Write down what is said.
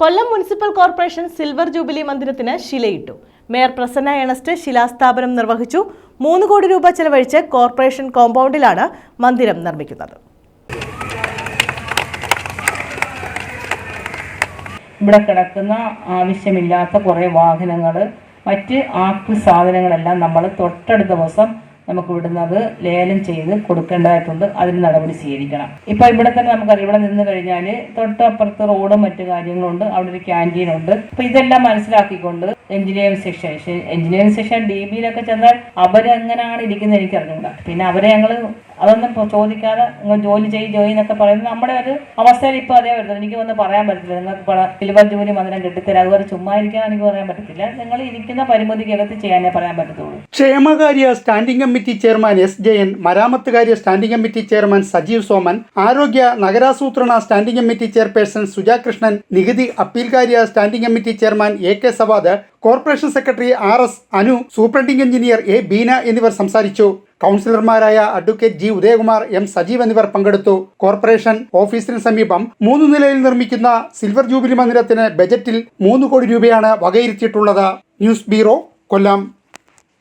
Kollam municipal corporation silver jubilee മന്ദിരത്തിന് ശിലയിട്ടു. Mayor Prasanna Ernest ശിലാസ്ഥാപനം നിർവഹിച്ചു. മൂന്ന് കോടി രൂപ ചെലവഴിച്ച് കോർപ്പറേഷൻ കോമ്പൗണ്ടിലാണ് മന്ദിരം നിർമ്മിക്കുന്നത്. ഇവിടെ കിടക്കുന്ന ആവശ്യമില്ലാത്ത കുറേ വാഹനങ്ങൾ മറ്റ് ആക്രി സാധനങ്ങളെല്ലാം നമ്മൾ തൊട്ടടുത്ത ദിവസം നമുക്ക് ഇവിടുന്ന് അത് ലേലം ചെയ്ത് കൊടുക്കേണ്ടതായിട്ടുണ്ട്. അതിന് നടപടി സ്വീകരിക്കണം. ഇപ്പൊ ഇവിടെ തന്നെ നമുക്കറിയാം. ഇവിടെ നിന്ന് കഴിഞ്ഞാൽ തൊട്ടപ്പുറത്ത് റോഡും മറ്റു കാര്യങ്ങളുണ്ട്. അവിടെ ഒരു ക്യാന്റീൻ ഉണ്ട്. അപ്പൊ ഇതെല്ലാം മനസ്സിലാക്കിക്കൊണ്ട് engineering section engineering section D ബിയിലൊക്കെ ചെന്നാൽ അവരെങ്ങനെയാണ് ഇരിക്കുന്നത് എനിക്ക് അറിഞ്ഞൂടാ പിന്നെ അവരെ ഞങ്ങൾ അതൊന്നും ചോദിക്കാതെ ജോലി ചെയ്യും ജോലി എന്നൊക്കെ പറയുന്നത് നമ്മുടെ ഒരു അവസ്ഥയിൽ ഇപ്പൊ അതേ വരുന്നത്. എനിക്ക് ഒന്നും പറയാൻ പറ്റില്ല നിങ്ങൾക്ക് പല ജോലി മന്ദിരം കിട്ടത്തില്ല അതുപോലെ ചുമ്മാ ഇരിക്കാൻ എനിക്ക് പറയാൻ പറ്റത്തില്ല. നിങ്ങൾ ഇരിക്കുന്ന പരിമിതിക്കകത്ത് ചെയ്യാനേ പറയാൻ പറ്റത്തുള്ളൂ. ക്ഷേമകാര്യ standing committee chairman S Jayan മരാമത്തുകാര്യ standing committee chairman Sajeev Soman ആരോഗ്യ നഗരാസൂത്രണ standing committee chairperson Suja Krishnan നികുതി അപ്പീൽകാര്യ standing committee chairman A K Savad corporation secretary R S Anu superintending engineer A Beena എന്നിവർ സംസാരിച്ചു. കൗൺസിലർമാരായ advocate G Udayakumar M Sajeev എന്നിവർ പങ്കെടുത്തു. Corporation ഓഫീസിന് സമീപം മൂന്ന് നിലയിൽ നിർമ്മിക്കുന്ന സിൽവർ ജൂബിലി മന്ദിരത്തിന് ബജറ്റിൽ മൂന്ന് കോടി രൂപയാണ് വകയിരുത്തിയിട്ടുള്ളത്. ന്യൂസ് ബ്യൂറോ കൊല്ലം.